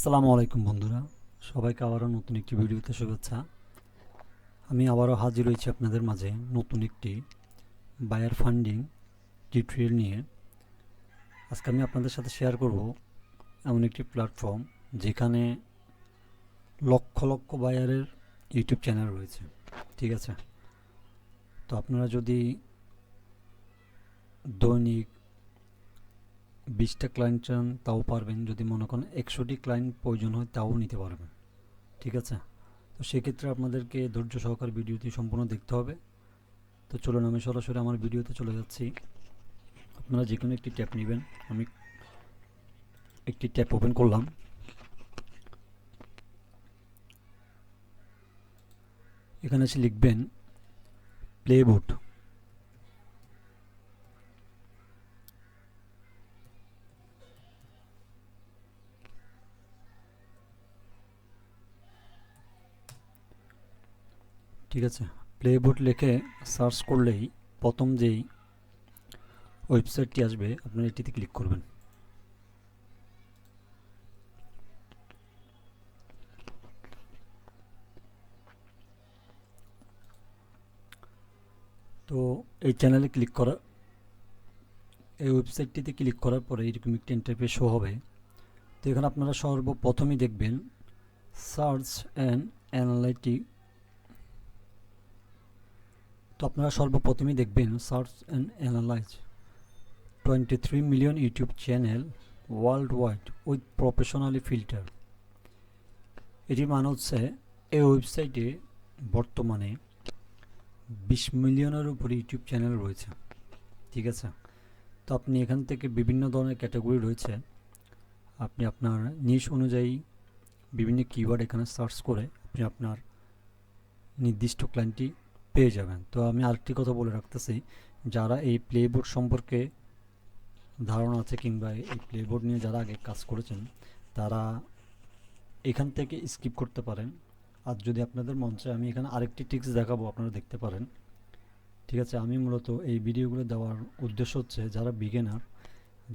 আসসালামু আলাইকুম বন্ধুরা। সবাইকে আবারও নতুন একটি ভিডিওতে শুভেচ্ছা। আমি আবারও হাজির হয়েছি আপনাদের মাঝে নতুন একটি বায়ার ফান্ডিং টিউটোরিয়াল নিয়ে। আজকে আমি আপনাদের সাথে শেয়ার করব এমন একটি প্ল্যাটফর্ম যেখানে লক্ষ লক্ষ বায়ারের ইউটিউব চ্যানেল রয়েছে। ঠিক আছে? তো আপনারা যদি দৈনিক বিশটা ক্লায়েন্ট চান, তাও পারবেন। যদি মনে করেন একশোটি ক্লায়েন্ট প্রয়োজন হয়, তাও নিতে পারবেন। ঠিক আছে? তো সেক্ষেত্রে আপনাদেরকে ধৈর্য সহকার ভিডিওটি সম্পূর্ণ দেখতে হবে। তো চলুন, আমি সরাসরি আমার ভিডিওতে চলে যাচ্ছি। আপনারা যে কোনো একটি ট্যাপ নেবেন। আমি একটি ট্যাপ ওপেন করলাম। এখানে এসে লিখবেন প্লেবোর্ড ঠিক আছে? প্লেবোর্ড লিখে সার্চ করলেই প্রথম যেই ওয়েবসাইটটি আসবে, আপনারা এটিতে ক্লিক করবেন। তো এই চ্যানেলে ক্লিক করা, এই ওয়েবসাইটটিতে ক্লিক করার পরে এরকম একটি ইন্টারফেস শো হবে। তো এখানে আপনারা সর্বপ্রথমই দেখবেন সার্চ অ্যান্ড অ্যানালাইটিক তো আপনারা সর্বপ্রথমেই দেখবেন search and analyse twenty three million YouTube channel world wide with professionally filter. এটি মানে হচ্ছে এই ওয়েবসাইটে বর্তমানে বিশ মিলিয়নের উপরে ইউটিউব চ্যানেল রয়েছে। ঠিক আছে? তো আপনি এখান থেকে বিভিন্ন ধরনের ক্যাটাগরি রয়েছে। আপনি আপনার নিশ অনুযায়ী বিভিন্ন কিওয়ার্ড এখানে সার্চ করে আপনি আপনার নির্দিষ্ট ক্লায়েন্টটি পেয়ে যাবেন। তো আমি আরেকটি কথা বলে রাখতেছি, যারা এই প্লেবোর্ড সম্পর্কে ধারণা আছে কিংবা এই প্লেবোর্ড নিয়ে যারা আগে কাজ করেছেন, তারা এখান থেকে স্কিপ করতে পারেন। আর যদি আপনাদের মন চায়, আমি এখানে আরেকটি টিক্স দেখাবো, আপনারা দেখতে পারেন। ঠিক আছে, আমি মূলত এই ভিডিওগুলো দেওয়ার উদ্দেশ্য হচ্ছে, যারা বিগেনার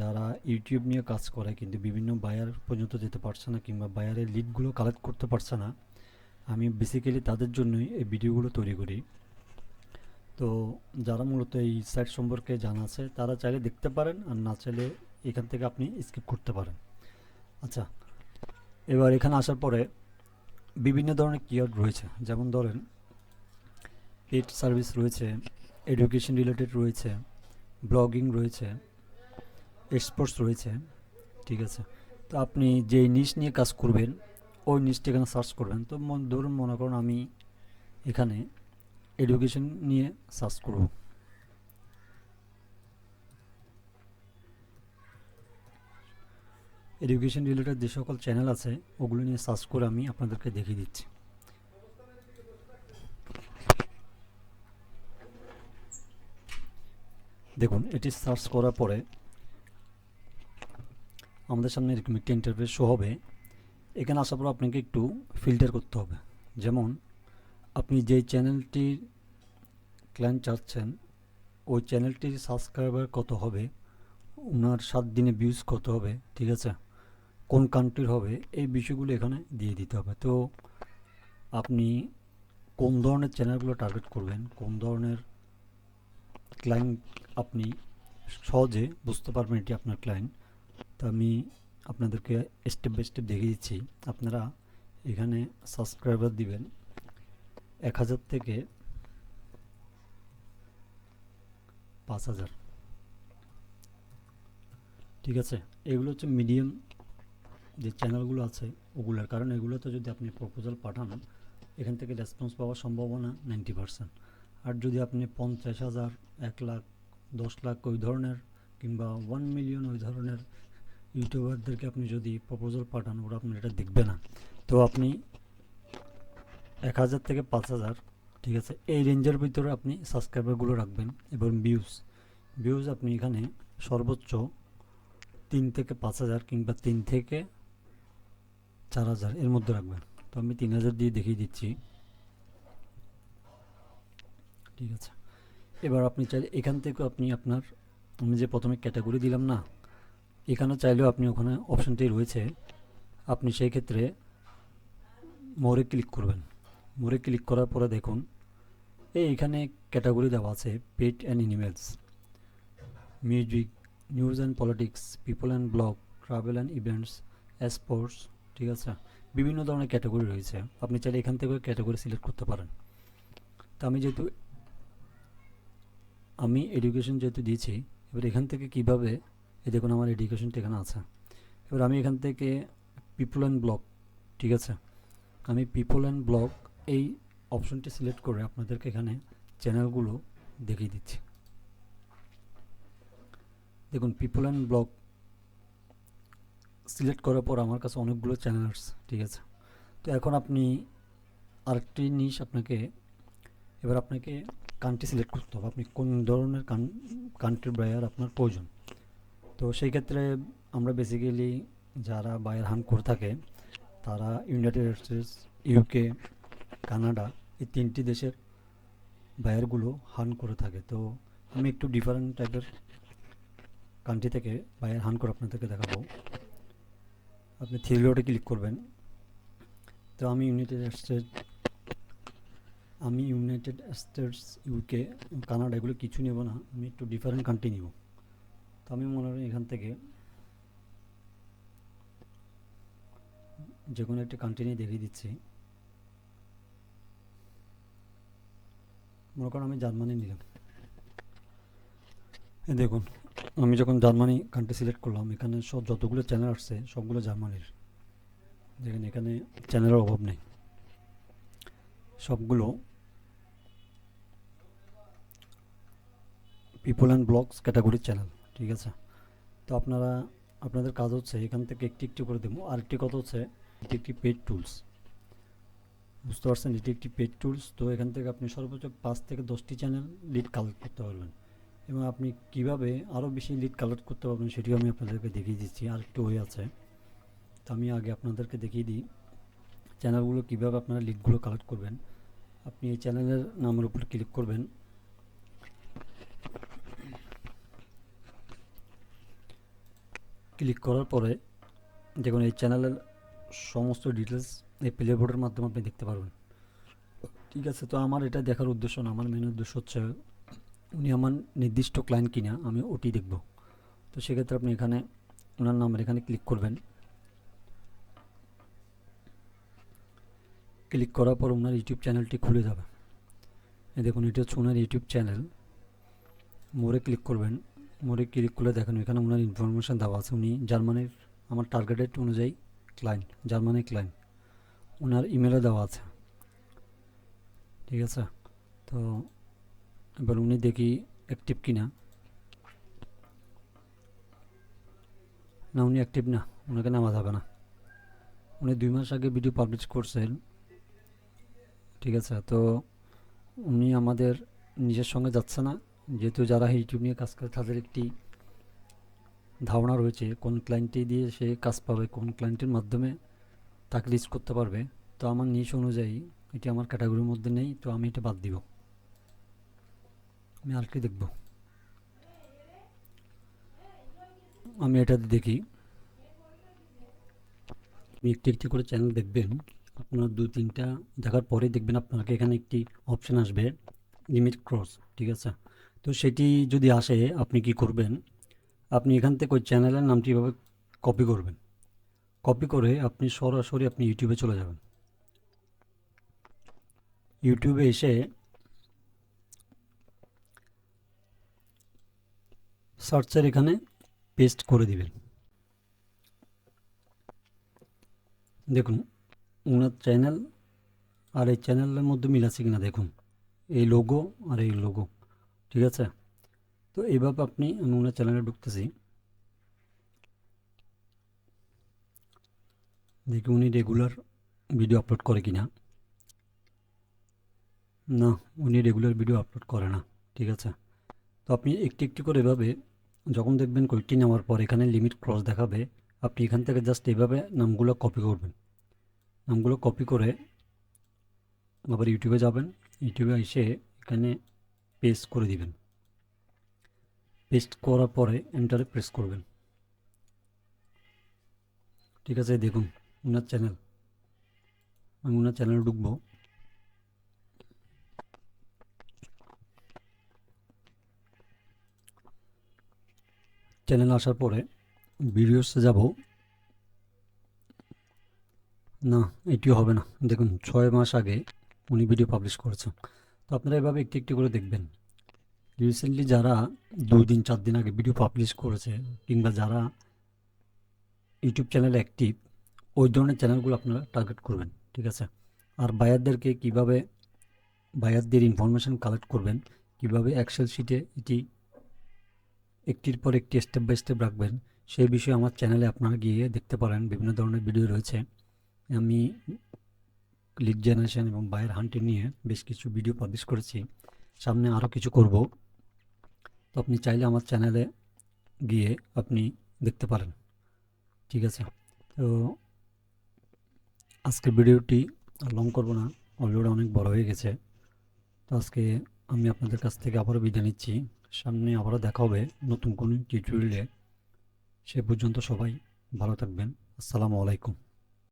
যারা ইউটিউব নিয়ে কাজ করে, কিন্তু বিভিন্ন বায়ার পর্যন্ত যেতে পারছে না, কিংবা বায়ারের লিডগুলো কালেক্ট করতে পারছে না, আমি বেসিক্যালি তাদের জন্যই এই ভিডিওগুলো তৈরি করি। তো যারা মূলত এই সাইট সম্পর্কে জানা আছে, তারা চাইলে দেখতে পারেন আর না চাইলে এখান থেকে আপনি স্কিপ করতে পারেন। আচ্ছা এবার এখানে আসার পরে বিভিন্ন ধরনের কিওয়ার্ড রয়েছে। যেমন ধরেন, পেড সার্ভিস রয়েছে, এডুকেশন রিলেটেড রয়েছে, ব্লগিং রয়েছে এক্সপোর্টস রয়েছে, ঠিক আছে। তো আপনি যে নিশ নিয়ে কাজ করবেন, ওই নিচটা এখানে সার্চ করবেন। তো ধরুন মনে করুন আমি এখানে এডুকেশন নিয়ে সার্চ করব। এডুকেশন রিলেটেড যে সকল চ্যানেল আছে, ওগুলো নিয়ে সার্চ করে আমি আপনাদেরকে দেখিয়ে দিচ্ছি। দেখুন, এটি সার্চ করার পরে আমাদের সামনে এরকম একটি ইন্টারফেস শো হবে। এখানে আসার পর আপনাকে একটু ফিল্টার করতে হবে। যেমন, আপনি যেই চ্যানেলটির ক্লায়েন্ট চাচ্ছেন, ওই চ্যানেলটির সাবস্ক্রাইবার কত হবে? ওনার সাত দিনে ভিউজ কত হবে? ঠিক আছে? কোন কান্ট্রির হবে? এই বিষয়গুলো এখানে দিয়ে দিতে হবে। তো আপনি কোন ধরনের চ্যানেলগুলো টার্গেট করবেন? কোন ধরনের ক্লায়েন্ট আপনি সহজে বুঝতে পারবেন এটি আপনার ক্লায়েন্ট তো আমি আপনাদেরকে স্টেপ বাই স্টেপ দেখিয়ে দিচ্ছি। আপনারা এখানে সাবস্ক্রাইবার দিবেন। এক হাজার থেকে পাঁচ হাজার। ঠিক আছে? এগুলো হচ্ছে মিডিয়াম যে চ্যানেলগুলো আছে, ওগুলোর। কারণ এগুলোতে যদি আপনি প্রপোজাল পাঠান, এখান থেকে রেসপন্স পাওয়ার সম্ভাবনা নাইনটি পারসেন্ট আর যদি আপনি পঞ্চাশ হাজার, এক লাখ, দশ লাখ ওই ধরনের, কিংবা ওয়ান মিলিয়ন ওই ধরনের ইউটিউবারদেরকে আপনি যদি প্রপোজাল পাঠান, ওরা আপনি এটা দেখবে না। তো আপনি এক হাজার থেকে পাঁচ হাজার ঠিক আছে, এই রেঞ্জের ভিতরে আপনি সাবস্ক্রাইবারগুলো রাখবেন এবং ভিউজ ভিউজ আপনি এখানে সর্বোচ্চ তিন থেকে পাঁচ হাজার কিংবা তিন থেকে চার হাজার এর মধ্যে রাখবেন। তো আমি তিন হাজার দিয়ে দেখিয়ে দিচ্ছি। ঠিক আছে। এবার আপনি চাইলে এখান থেকে আপনি আপনার, আমি যে প্রথমে ক্যাটাগরি দিলাম না, এখানে চাইলেও আপনি ওখানে অপশানটি রয়েছে। আপনি সেই ক্ষেত্রে মোরে ক্লিক করবেন। মোরে ক্লিক করার পরে দেখুন, এই এখানে ক্যাটাগরি দেওয়া আছে pet and animals, music, news and politics, people and blog travel and events, sports, ঠিক আছে? বিভিন্ন ধরনের ক্যাটাগরি রয়েছে। আপনি চাইলে এখান থেকে ক্যাটাগরি সিলেক্ট করতে পারেন। তো আমি যেহেতু, আমি এডুকেশন যেহেতু দিয়েছি, এবার এখান থেকে কীভাবে এই দেখুন আমার এডুকেশনটা এখানে আছে। এবার আমি এখান থেকে পিপল অ্যান্ড ব্লগ ঠিক আছে? আমি পিপল অ্যান্ড ব্লগ এই অপশনটি সিলেক্ট করে আপনাদেরকে এখানে চ্যানেলগুলো দেখিয়ে দিচ্ছি। দেখুন পিপল অ্যান্ড ব্লগ সিলেক্ট করার পর আমার কাছে অনেকগুলো চ্যানেল আসছে ঠিক আছে? তো এখন আপনি আরেকটি জিনিস আপনাকে, এবার আপনাকে কান্ট্রি সিলেক্ট করতে হবে। আপনি কোন ধরনের কান্ট্রি বায়ার আপনার প্রয়োজন। তো সেই ক্ষেত্রে আমরা বেসিক্যালি যারা বায়ার হান করে থাকে, তারা ইউনাইটেড স্টেটস ইউকে কানাডা, এই তিনটি দেশের বায়ারগুলো হান করে থাকে। তো আমি একটু ডিফারেন্ট টাইপের কান্ট্রি থেকে বায়ার হান করে আপনাদেরকে দেখাবো। আপনি থ্রি লোটে ক্লিক করবেন। তো আমি ইউনাইটেড স্টেট আমি ইউনাইটেড স্টেটস ইউকে কানাডা এগুলো কিছু নেব না, আমি একটু ডিফারেন্ট কান্ট্রি নিব। তো আমি মনে করি এখান থেকে যে কোনো একটা কান্ট্রি নিয়ে দেখিয়ে দিচ্ছি। মনে করেন আমি জার্মানি নিলাম। দেখুন, আমি যখন জার্মানি কান্ট্রি সিলেক্ট করলাম, এখানে সব যতগুলো চ্যানেল আসছে, সবগুলো জার্মানির। দেখেন, এখানে চ্যানেলের অভাব নেই। সবগুলো পিপল অ্যান্ড ব্লগস ক্যাটাগরির চ্যানেল ঠিক আছে? তো আপনারা, আপনাদের কাজ হচ্ছে, এখান থেকে একটি একটি করে দেবো। আরেকটি কথা হচ্ছে এটি একটি পেড টুলস বুঝতে পারছেন, এটি একটি পেড টুলস, তো এখান থেকে আপনি সর্বোচ্চ পাঁচ থেকে দশটি চ্যানেল লিড কালেক্ট করতে পারবেন। এবং আপনি কীভাবে আরও বেশি লিড কালেক্ট করতে পারবেন সেটিও আমি আপনাদেরকে দেখিয়ে দিচ্ছি আর একটু ওয়ে আছে। তো আমি আগে আপনাদেরকে দেখিয়ে দিই চ্যানেলগুলো কীভাবে আপনারা লিডগুলো কালেক্ট করবেন। আপনি এই চ্যানেলের নামের উপর ক্লিক করবেন। ক্লিক করার পরে দেখুন, এই চ্যানেলের সমস্ত ডিটেলস এই প্লে বোর্ডের মাধ্যমে আপনি দেখতে পারবেন। ঠিক আছে, তো আমার এটা দেখার উদ্দেশ্য না, আমার মেন উদ্দেশ্য হচ্ছে উনি আমার নির্দিষ্ট ক্লায়েন্ট কিনা, আমি ওটি দেখব। তো সেক্ষেত্রে আপনি এখানে ওনার নামের এখানে ক্লিক করবেন। ক্লিক করার পর ওনার ইউটিউব চ্যানেলটি খুলে যাবে। দেখুন, এটা হচ্ছে ওনার ইউটিউব চ্যানেল মোড়ে ক্লিক করবেন, মোড়ে ক্লিক করলে দেখেন, এখানে ওনার ইনফরমেশান দেওয়া আছে। উনি জার্মানির, আমার টার্গেটেড অনুযায়ী ক্লায়েন্ট জার্মানির ক্লায়েন্ট ওনার ইমেলও দেওয়া আছে। ঠিক আছে? তো এবার উনি দেখি অ্যাক্টিভ কিনা। না, উনি অ্যাক্টিভ না। ওনাকে নেওয়া যাবে না। উনি দুই মাস আগে ভিডিও পাবলিশ করছেন। ঠিক আছে? তো উনি আমাদের নিজের সঙ্গে যাচ্ছে না। যেহেতু যারা ইউটিউব নিয়ে কাজ করে, তাদের একটি ধারণা রয়েছে, কোন ক্লায়েন্টটি দিয়ে সে কাজ পাবে, কোন ক্লায়েন্টের মাধ্যমে তাকে রিচ করতে পারবে, তো আমার নিশ অনুযায়ী এটি আমার ক্যাটাগরির মধ্যে নেই, তো আমি এটা বাদ দিব। আমি আর কি দেখব। আমি এটা দেখি। আপনি একটি একটি করে চ্যানেল দেখবেন, আপনার দু তিনটা দেখার পরে দেখবেন আপনাকে এখানে একটি অপশান আসবে লিমিট ক্রস ঠিক আছে? তো সেটি যদি আসে, আপনি কি করবেন? আপনি এখান থেকে ওই চ্যানেলের নামটি এভাবে কপি করবেন। কপি করে আপনি সরাসরি আপনি ইউটিউবে চলে যাবেন। ইউটিউবে এসে সার্চের এখানে পেস্ট করে দিবেন। দেখুন, ওনার চ্যানেল আর এই চ্যানেলের মধ্যে মিল আছে কিনা দেখুন। এই লোগো আর এই লোগো ঠিক আছে? তো এইভাবে আপনি আমি ওনার চ্যানেলে ঢুকতেছি। দেখি উনি রেগুলার ভিডিও আপলোড করে কিনা। না না উনি রেগুলার ভিডিও আপলোড করে না, ঠিক আছে? তো আপনি একটি একটি করে এভাবে যখন দেখবেন কয়েকটি নেওয়ার পর এখানে লিমিট ক্রস দেখাবে, আপনি এখান থেকে জাস্ট এভাবে নামগুলো কপি করবেন। নামগুলো কপি করে আবার ইউটিউবে যাবেন, ইউটিউবে এসে এখানে পেস্ট করে দিবেন। পেস্ট করার পরে এন্টারে প্রেস করবেন। ঠিক আছে, দেখুন। ওনার চ্যানেল আমি ওনার চ্যানেলে ঢুকবো। চ্যানেল আসার পরে ভিডিওসে যাব। না, এটিও হবে না। দেখুন, ছয় মাস আগে উনি ভিডিও পাবলিশ করেছেন। তো আপনারা এভাবে একটি একটি করে দেখবেন। রিসেন্টলি যারা দুই দিন, চার দিন আগে ভিডিও পাবলিশ করেছে, কিংবা যারা ইউটিউব চ্যানেল অ্যাক্টিভ ওই ধরনের চ্যানেলগুলো আপনারা টার্গেট করবেন, ঠিক আছে? আর বায়ারদেরকে কীভাবে বায়ারদের ইনফরমেশন কালেক্ট করবেন, কীভাবে এক্সেল শিটে এটি একটির পর একটি স্টেপ বাই স্টেপ রাখবেন, সেই বিষয়ে আমার চ্যানেলে আপনারা গিয়ে দেখতে পারেন, বিভিন্ন ধরনের ভিডিও রয়েছে। আমি লিড জেনারেশন এবং বায়ার হান্টিং নিয়ে বেশ কিছু ভিডিও পাবলিশ করেছি, সামনে আরও কিছু করব। তো আপনি চাইলে আমার চ্যানেলে গিয়ে আপনি দেখতে পারেন, ঠিক আছে? তো আজকের ভিডিওটি লং করব না, অলরেডি অনেক বড় হয়ে গেছে। তো আজকে আমি আপনাদের কাছ থেকে আবারও বিদায় নিচ্ছি। সামনে আবারও দেখা হবে নতুন কোনো টিউটোরিয়ালে সে পর্যন্ত সবাই ভালো থাকবেন। আসসালামু আলাইকুম।